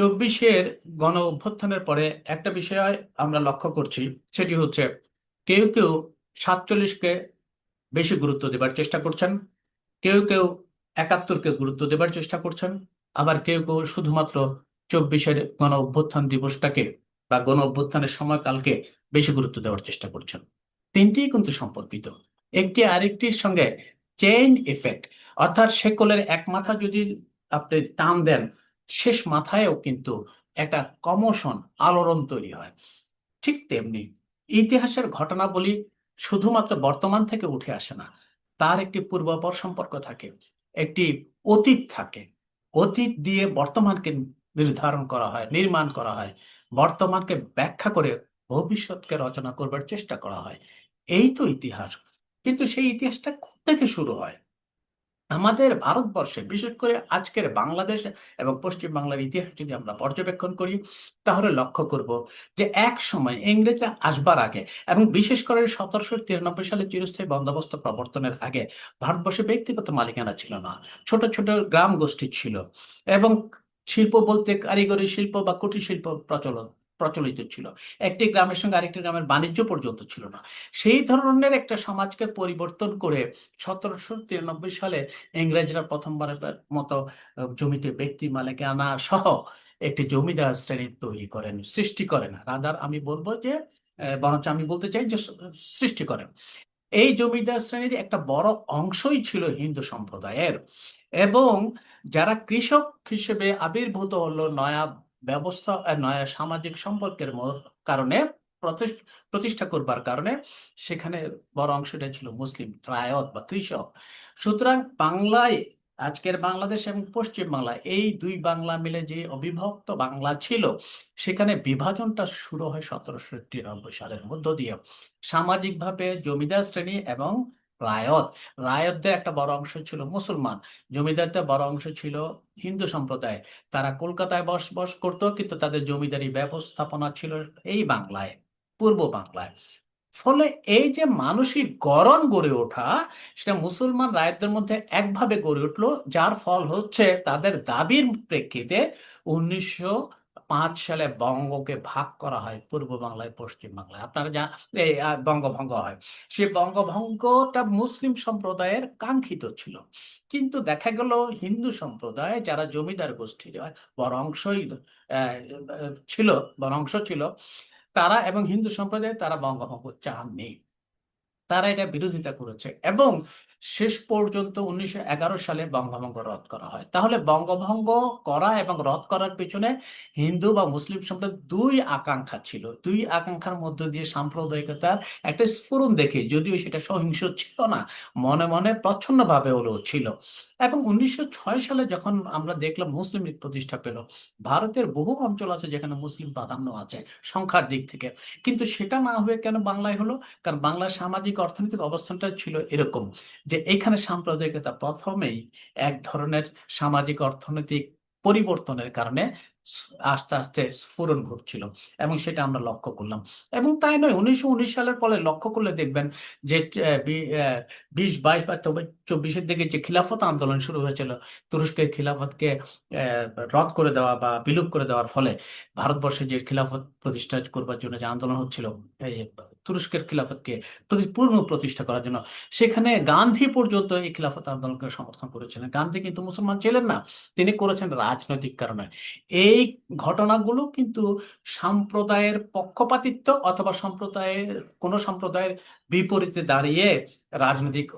চব্বিশের গণ অভ্যুত্থানের পরে একটা বিষয় আমরা লক্ষ্য করছি, সেটি হচ্ছে কেউ কেউ সাতচল্লিশকে বেশি গুরুত্ব দেবার চেষ্টা করছেন, কেউ কেউ একাত্তরকে গুরুত্ব দেবার চেষ্টা করছেন, আবার কেউ কেউ শুধুমাত্র চব্বিশের গণ অভ্যুত্থান দিবসটাকে বা গণ অভ্যুত্থানের সময়কালকে বেশি গুরুত্ব দেওয়ার চেষ্টা করছেন। তিনটিই কিন্তু সম্পর্কিত। একটি আরেকটির সঙ্গে চেইন ইফেক্ট অর্থাৎ শেকলের এক মাথা যদি আপনি টান দেন শেষ মাথায়ও কিন্তু একটা কমোশন আলোড়ন তৈরি হয়। ঠিক তেমনি ইতিহাসের ঘটনাবলী শুধুমাত্র বর্তমান থেকে উঠে আসে না, তার একটি পূর্বাপর সম্পর্ক থাকে, একটি অতীত থাকে। অতীত দিয়ে বর্তমানকে নির্ধারণ করা হয়, নির্মাণ করা হয়, বর্তমানকে ব্যাখ্যা করে ভবিষ্যৎকে রচনা করবার চেষ্টা করা হয়। এই তো ইতিহাস, কিন্তু সেই ইতিহাসটা থেকে শুরু হয়? আমাদের ভারতবর্ষে, বিশেষ করে আজকের বাংলাদেশ এবং পশ্চিম বাংলার ইতিহাস যদি আমরা পর্যবেক্ষণ করি, তাহলে লক্ষ্য করব যে এক সময় ইংরেজরা আসবার আগে এবং বিশেষ করে সতেরোশো তিরানব্বই সালে চিরস্থায়ী বন্দোবস্ত প্রবর্তনের আগে ভারতবর্ষে ব্যক্তিগত মালিকানা ছিল না। ছোট ছোট গ্রাম গোষ্ঠী ছিল এবং শিল্প বলতে কারিগরি শিল্প বা কুটির শিল্প প্রচলন প্রচলিত ছিল। একটি গ্রামের সঙ্গে আরেকটি গ্রামের বাণিজ্য পর্যন্ত ছিল না। সেই ধরনের একটা সমাজকে পরিবর্তন করে সতেরোশো তিরানব্বই সালে ইংরেজরা প্রথমবারের মতো জমিতে ব্যক্তি মালিকানা সহ একটি জমিদার শ্রেণি তৈরি করেন, সৃষ্টি করেন। রাদার আমি বলব যে বরঞ্চ আমি বলতে চাই যে, সৃষ্টি করেন। এই জমিদার শ্রেণির একটা বড় অংশই ছিল হিন্দু সম্প্রদায়ের। এবং যারা কৃষক হিসেবে আবির্ভূত হলো, নয়া ব্যবস্থা নয়া সামাজিক সম্পর্কের কারণে প্রতিষ্ঠা করবার কারণে সেখানে বড় অংশটা ছিল মুসলিম রায়ত বা কৃষক। সুতরাং বাংলায়, আজকের বাংলাদেশ এবং পশ্চিম বাংলা এই দুই বাংলা মিলে যে অবিভক্ত বাংলা ছিল, সেখানে বিভাজনটা শুরু হয় সতেরোশো তিরানব্বই সালের মধ্য দিয়ে। সামাজিকভাবে জমিদার শ্রেণি এবং রায়ত। রায়তদের একটা বড় অংশ ছিল মুসলমান, জমিদারদের বড় অংশ ছিল হিন্দু সম্প্রদায়। তারা কলকাতায় বসবাস করত, কিন্তু তাদের জমিদারি ব্যবস্থাপনা ছিল এই বাংলায়, পূর্ব বাংলায়। ফলে এই যে মানসিক গরণ গড়ে ওঠা, সেটা মুসলমান রায়তদের মধ্যে একভাবে গড়ে উঠল, যার ফল হচ্ছে তাদের দাবির প্রেক্ষিতে উনিশশো পাঁচ সালে বঙ্গকে ভাগ করা হয় পূর্ব বাংলায় পশ্চিম বাংলায় আপনারা যা এই বঙ্গভঙ্গ হয়। সে বঙ্গভঙ্গটা মুসলিম সম্প্রদায়ের কাঙ্ক্ষিত ছিল। কিন্তু দেখা গেল হিন্দু সম্প্রদায় যারা জমিদার গোষ্ঠীর বড় অংশই ছিল, বড় অংশ ছিল, তারা এবং হিন্দু সম্প্রদায় তারা বঙ্গভঙ্গ চাননি। তারা এটা বিরোধিতা করেছে এবং শেষ পর্যন্ত উনিশশো এগারো সালে বঙ্গভঙ্গ রদ করা হয়। তাহলে বঙ্গভঙ্গ করা এবং রদ করার পেছনে হিন্দু বা মুসলিম সম্প্রদায় দুই আকাঙ্ক্ষা ছিল। দুই আকাঙ্ক্ষার মধ্য দিয়ে সাম্প্রদায়িকতার একটা স্ফুরণ দেখে যদিও সেটা সহিংস ছিল না, মনে মনে প্রচ্ছন্নভাবে হলেও ছিল। এবং উনিশশো ছয় সালে যখন আমরা দেখলাম মুসলিম লীগ প্রতিষ্ঠা পেল, ভারতের বহু অঞ্চল আছে যেখানে মুসলিম প্রাধান্য আছে সংখ্যার দিক থেকে। কিন্তু সেটা না হয়ে কেন বাংলায় হলো? কারণ বাংলার সামাজিক অর্থনৈতিক অবস্থানটা ছিল এরকম যে এখানে সাম্প্রদায়িকতা প্রথমেই এক ধরনের সামাজিক অর্থনৈতিক পরিবর্তনের কারণে আস্তে আস্তে স্ফুরণ ঘটছিল এবং সেটা আমরা লক্ষ্য করলাম। এবং তাই নয়, উনিশশো উনিশ সালের পরে লক্ষ্য করলে দেখবেন যে বিশ, বাইশ বা চব্বিশের দিকে যে খিলাফত আন্দোলন শুরু হয়েছিল, তুরস্কের খিলাফতকে রদ করে দেওয়া বা বিলুপ করে দেওয়ার ফলে ভারতবর্ষে যে খিলাফত প্রতিষ্ঠা করবার জন্য যে আন্দোলন হচ্ছিল, এই তুরস্কের খিলাফতকে পূর্ণ প্রতিষ্ঠা করার জন্য। সেখানে গান্ধী পর্যন্ত এই খিলাফত আন্দোলনকে সমর্থন করেছিলেন। গান্ধী কিন্তু মুসলমান ছিলেন না, তিনি করেছেন রাজনৈতিক কারণে। এই ঘটনাগুলো কিন্তু সম্প্রদায়ের পক্ষপাতিত্ব অথবা সম্প্রদায়ের, কোন সম্প্রদায়ের বিপরীতে দাঁড়িয়ে রাজনৈতিক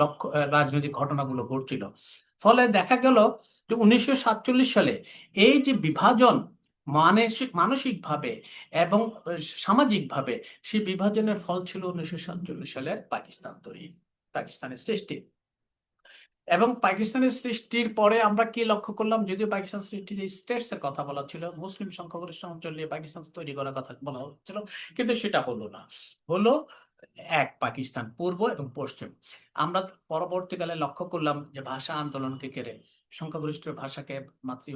লক্ষ্য রাজনৈতিক ঘটনাগুলো ঘটছিল। ফলে দেখা গেল যে উনিশশো সাতচল্লিশ সালে এই যে বিভাজন মানসিক, মানসিকভাবে এবং সামাজিকভাবে সেই বিভাজনের ফল ছিল উনিশশো সাতচল্লিশ সালের পাকিস্তান তৈরি, পাকিস্তানের সৃষ্টি। এবং পাকিস্তানের সৃষ্টির পরে আমরা কি লক্ষ্য করলাম? যদিও পাকিস্তান সৃষ্টিতে স্টেটস এর কথা বলা ছিল, মুসলিম সংখ্যাগরিষ্ঠ অঞ্চল নিয়ে পাকিস্তান তৈরি করার কথা বলা হচ্ছিল, কিন্তু সেটা হলো না। হলো এক পাকিস্তান পূর্ব এবং পশ্চিম। আমরা পরবর্তীকালে লক্ষ্য করলাম যে ভাষা আন্দোলনকে কেড়ে সংখ্যাগরিষ্ঠ ভাষাকে মাতৃ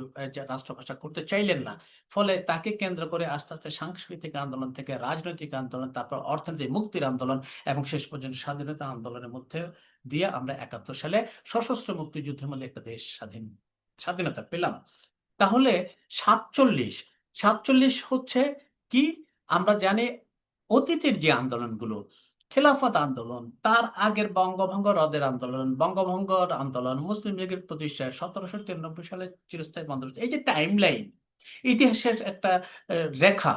রাষ্ট্রভাষা করতে চাইলেন না, ফলে তাকে কেন্দ্র করে আস্তে আস্তে সাংস্কৃতিক আন্দোলন থেকে রাজনৈতিক আন্দোলন, তারপর অর্থনৈতিক মুক্তির আন্দোলন এবং শেষ পর্যন্ত স্বাধীনতা আন্দোলনের মধ্যে দিয়ে আমরা একাত্তর সালে সশস্ত্র মুক্তিযুদ্ধের মধ্যে একটা দেশ স্বাধীন, স্বাধীনতা পেলাম। তাহলে সাতচল্লিশ সাতচল্লিশ হচ্ছে কি? আমরা জানি অতীতের যে আন্দোলনগুলো, খেলাফত আন্দোলন, তার আগের বঙ্গভঙ্গ হ্রদের আন্দোলন, বঙ্গভঙ্গ আন্দোলন, মুসলিম লীগের প্রতিষ্ঠা সতেরোশো তিরানব্বই সালে চিরস্থায়ী বন্দোবস্ত এই যে টাইম লাইন ইতিহাসের একটা রেখা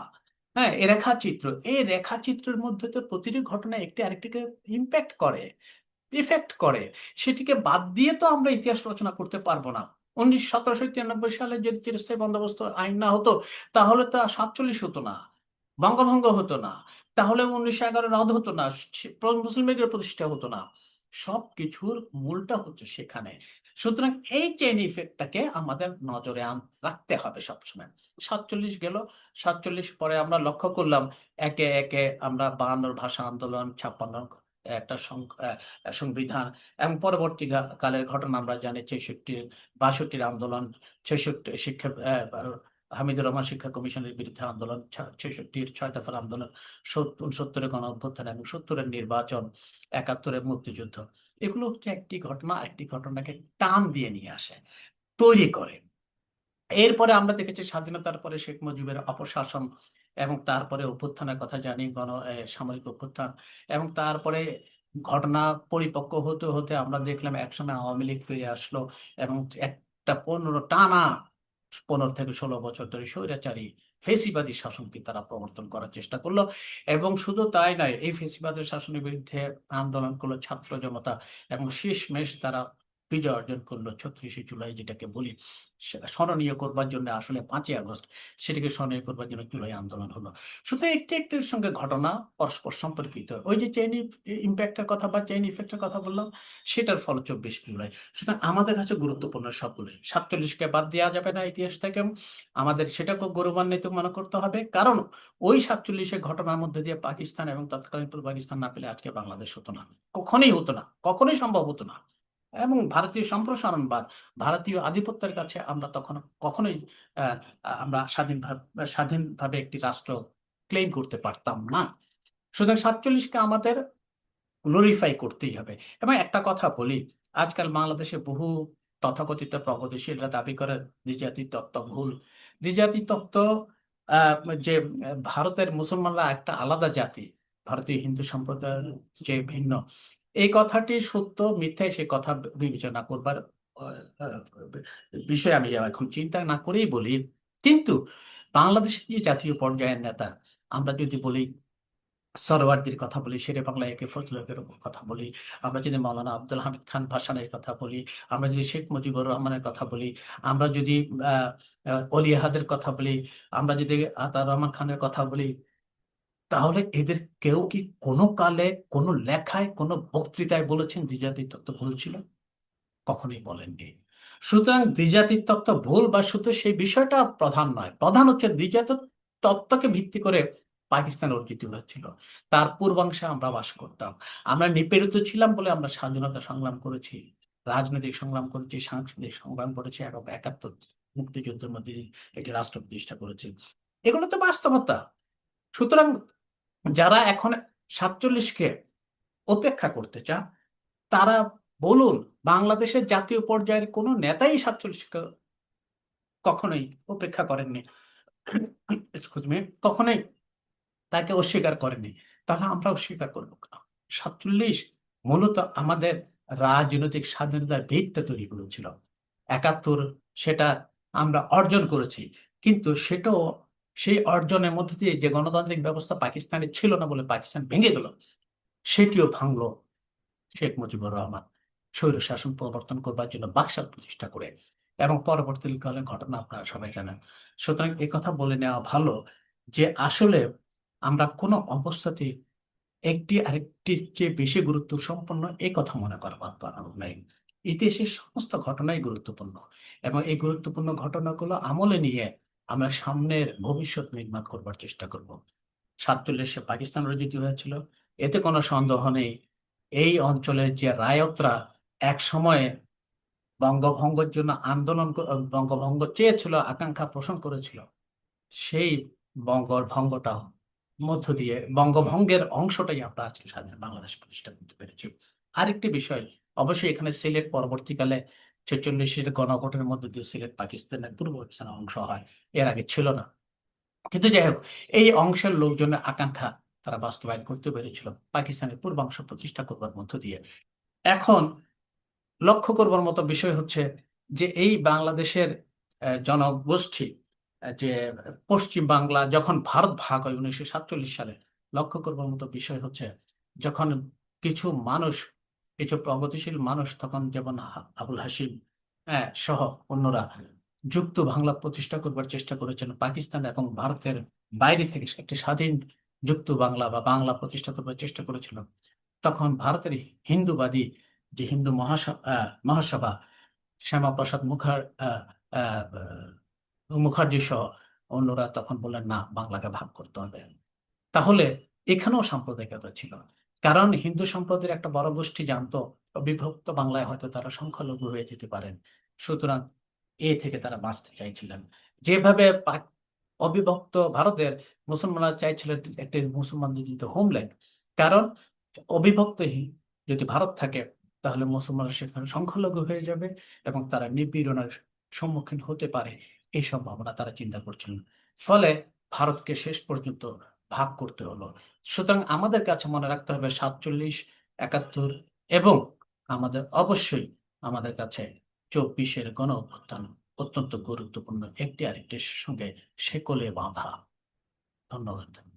হ্যাঁ এই রেখাচিত্র, এই রেখাচিত্রের মধ্যে তো প্রতিটি ঘটনা একটি আরেকটিকে ইম্প্যাক্ট করে ইফেক্ট করে। সেটিকে বাদ দিয়ে তো আমরা ইতিহাস রচনা করতে পারব না। উনিশ, সতেরোশো তিরানব্বই সালে যদি চিরস্থায়ী বন্দোবস্ত আইন না হতো, তাহলে তো সাতচল্লিশ হতো না। বঙ্গভঙ্গ হতো না। তাহলে উনিশশো এগারো রদ হতো না মুসলিম লীগের প্রতিষ্ঠা হতো না। সব কিছুর মূলটা হচ্ছে সেখানে। সুতরাং এই চেইন ইফেক্টটাকে আমাদের নজরে রাখতে হবে সবসময়। সাতচল্লিশ গেল, সাতচল্লিশ পরে আমরা লক্ষ্য করলাম, একে একে আমরা বায়ান্নর ভাষা আন্দোলন, ছাপ্পান্ন একটা সংবিধান এবং পরবর্তী কালের ঘটনা আমরা জানি, ছেষট্টি, বাষট্টির আন্দোলন, ছেষট্টি শিক্ষা হামিদুর রহমান শিক্ষা কমিশনের বিরুদ্ধে আন্দোলন ছেষট্টির ছয় দফার আন্দোলন সত্তর উনসত্তরের গণ অভ্যুত্থান এবং সত্তরের নির্বাচন, একাত্তরের মুক্তিযুদ্ধ। এগুলো হচ্ছে একটি ঘটনা, একটি ঘটনাকে টান দিয়ে নিয়ে আসে, তৈরি করে। এরপরে আমরা দেখেছি স্বাধীনতার পরে শেখ মুজিবের অপশাসন এবং তারপরে অভ্যুত্থানের কথা জানি, গণ সামরিক অভ্যুত্থান এবং তারপরে ঘটনা পরিপক্ক হতে হতে আমরা দেখলাম একসময় আওয়ামী লীগ ফিরে আসলো এবং একটা পনেরো টানা পনেরো থেকে ষোলো বছর ধরে স্বৈরাচারী ফেসিবাদী শাসনকে তারা প্রবর্তন করার চেষ্টা করল এবং শুধু তাই নয়, এই ফেসিবাদের শাসনের বিরুদ্ধে আন্দোলন করল ছাত্র জনতা এবং শেষ শেষমেশ তারা বিজয় অর্জন করল ছত্রিশে জুলাই যেটাকে বলি। স্মরণীয় করবার জন্য আসলে পাঁচই আগস্ট সেটাকে স্মরণীয় করবার জন্য জুলাই আন্দোলন হলো। শুধু একটি একটির সঙ্গে ঘটনা পরস্পর সম্পর্কিত। ওই যে চেইন ইম্প্যাক্টের কথা বা চেইন ইফেক্টের কথা বললাম, সেটার ফল চব্বিশ জুলাই। সুতরাং আমাদের কাছে গুরুত্বপূর্ণ সবগুলোই সাতচল্লিশকে বাদ দেওয়া যাবে না ইতিহাস থেকে আমাদের সেটাকেও গৌরবান্বিত মনে করতে হবে। কারণ ওই সাতচল্লিশের ঘটনার মধ্যে দিয়ে পাকিস্তান এবং তৎকালীন পাকিস্তান না পেলে আজকে বাংলাদেশ হতো না। কখনোই হতো না, কখনোই সম্ভব হতো না। এবং ভারতীয় সম্প্রসারণবাদ, ভারতীয় আধিপত্যের কাছে আমরা তখন কখনোই আমরা স্বাধীনভাবে স্বাধীনভাবে একটি রাষ্ট্র ক্লেম করতে পারতাম না। সুতরাং সাতচল্লিশকে আমাদের গ্লোরিফাই করতেই হবে। এবং একটা কথা বলি, আজকাল বাংলাদেশে বহু তথাকথিত প্রগতিশীলরা দাবি করে দ্বিজাতি তত্ত্ব ভুল। দ্বিজাতি তত্ত্ব যে ভারতের মুসলমানরা একটা আলাদা জাতি, ভারতীয় হিন্দু সম্প্রদায়ের যে ভিন্ন এই কথাটি সত্য মিথ্যে সে কথা বিবেচনা করবার বিষয়ে আমি এখন চিন্তা না করেই বলি। কিন্তু বাংলাদেশের যে জাতীয় পর্যায়ের নেতা আমরা যদি বলি সরওয়ার্দির কথা বলি শেরে বাংলা একে ফজলকের কথা বলি আমরা যদি মাওলানা আব্দুল হামিদ খান ভাসানের কথা বলি আমরা যদি শেখ মুজিবুর রহমানের কথা বলি আমরা যদি আহ আহ, অলি আহাদের কথা বলি আমরা যদি আতার রহমান খানের কথা বলি তাহলে এদের কেউ কি কোনো কালে, কোনো লেখায়, কোনো বক্তৃতায় বলেছেন দ্বিজাতি তত্ত্ব ভুল ছিল? কখনোই বলেননি। সুতরাং দ্বিজাতির তত্ত্ব ভুল বা শুধু সেই বিষয়টা প্রধান নয়। প্রধান হচ্ছে দ্বিজাতি তত্ত্বকে ভিত্তি করে পাকিস্তান অর্জিত হয়েছিল। তার পূর্বাংশে আমরা বাস করতাম। আমরা নিপীড়িত ছিলাম বলে আমরা স্বাধীনতা সংগ্রাম করেছি, রাজনৈতিক সংগ্রাম করেছি, সাংস্কৃতিক সংগ্রাম করেছি এবং একাত্তর মুক্তিযুদ্ধের মধ্যে একটি রাষ্ট্র প্রতিষ্ঠা করেছি। এগুলো তো বাস্তবতা। সুতরাং যারা এখন সাতচল্লিশকে উপেক্ষা করতে চান, তারা বলুন, বাংলাদেশের জাতীয় পর্যায়ের কোনো নেতাই সাতচল্লিশকে কখনোই উপেক্ষা করেননি। কখনোই তাকে অস্বীকার করেননি। তাহলে আমরা অস্বীকার করব সাতচল্লিশ মূলত আমাদের রাজনৈতিক স্বাধীনতার ভিত্তি তৈরি করেছিল। একাত্তর সেটা আমরা অর্জন করেছি, কিন্তু সেটাও সেই অর্জনের মধ্যে দিয়ে যে গণতান্ত্রিক ব্যবস্থা পাকিস্তানে ছিল না বলে পাকিস্তান ভেঙে গেল, সেটিও ভাঙল শেখ মুজিবুর রহমান। স্বৈর শাসন প্রবর্তন করবার জন্য বাকশাল প্রতিষ্ঠা করে এবং পরবর্তীকালে ঘটনা আপনারা সবাই জানেন। সুতরাং কথা বলে নেওয়া ভালো যে আসলে আমরা কোনো অবস্থাতে একটি আরেকটির চেয়ে বেশি গুরুত্ব সম্পন্ন এই কথা মনে করবার কারণ নেই। ইতিহাসের সমস্ত ঘটনাই গুরুত্বপূর্ণ এবং এই গুরুত্বপূর্ণ ঘটনাগুলো আমলে নিয়ে আমরা সামনের ভবিষ্যৎ নির্মাণ করবার চেষ্টা করব। সাতচল্লিশে পাকিস্তান অর্জিত হয়েছিল। এতে কোনো সন্দেহ নেই। এই অঞ্চলের যে রায়তরা এক সময়ে বঙ্গভঙ্গের জন্য আন্দোলন বঙ্গভঙ্গ চেয়েছিল, আকাঙ্ক্ষা পোষণ করেছিল, সেই বঙ্গর ভঙ্গটা মধ্য দিয়ে, বঙ্গভঙ্গের অংশটাই আমরা আজকে স্বাধীন বাংলাদেশ প্রতিষ্ঠা করতে পেরেছি। আরেকটি বিষয়, অবশ্যই এখানে সিলেট পরবর্তীকালে ছেচল্লিশের গণভোটের মধ্যে দিয়ে সিলেট পাকিস্তানের পূর্ব পাকিস্তানের অংশ হয়, এর আগে ছিল না। কিন্তু যাই হোক, এই অংশের লোকজনের আকাঙ্ক্ষা তারা বাস্তবায়ন করতে পেরেছিল, পাকিস্তানের পূর্বাংশ প্রতিষ্ঠা করবার মধ্য দিয়ে। এখন লক্ষ্য করবার মতো বিষয় হচ্ছে যে এই বাংলাদেশের জনগোষ্ঠী যে পশ্চিম বাংলা, যখন ভারত ভাগ হয় উনিশশো সাতচল্লিশ সালে, লক্ষ্য করবার মতো বিষয় হচ্ছে যখন কিছু মানুষ কিছু প্রগতিশীল মানুষ তখন যেমন আবুল হাসিম হ্যাঁ, সহ অন্যরা যুক্ত বাংলা প্রতিষ্ঠা করবার চেষ্টা করেছেন। পাকিস্তান এবং ভারতের বাইরে থেকে একটি স্বাধীন যুক্ত বাংলা বা বাংলা প্রতিষ্ঠা করবার চেষ্টা করেছিল। তখন ভারতের হিন্দুবাদী যে হিন্দু মহাসভা শ্যামাপ্রসাদ মুখার মুখার্জি সহ অন্যরা তখন বললেন না বাংলাকে ভাগ করতে হবে। তাহলে এখানেও সাম্প্রদায়িকতা ছিল। কারণ হিন্দু সম্প্রদায়ের একটা বড় গোষ্ঠী জানতো, বিভক্ত বাংলায় হয়তো তারা সংখ্যালঘু হয়ে যেতে পারেন। সুতরাং এ থেকে তারা বাঁচতে চাইছিলেন। যেভাবে অবিভক্ত ভারতের মুসলমানরা চাইছিলেন একটি মুসলমানদের দিতে হোমল্যান্ড, কারণ অবিভক্ত যদি ভারত থাকে, তাহলে মুসলমানরা সেখানে সংখ্যালঘু হয়ে যাবে এবং তারা নিপীড়নের সম্মুখীন হতে পারে। এই সম্ভাবনা তারা চিন্তা করছিলেন। ফলে ভারতকে শেষ পর্যন্ত ভাগ করতে হলো। সুতরাং আমাদের কাছে মনে রাখতে হবে সাতচল্লিশ, একাত্তর এবং আমাদের অবশ্যই আমাদের কাছে চব্বিশের গণ অভ্যুত্থান অত্যন্ত গুরুত্বপূর্ণ। একটি আরেকটির সঙ্গে শেকলে বাঁধা। ধন্যবাদ।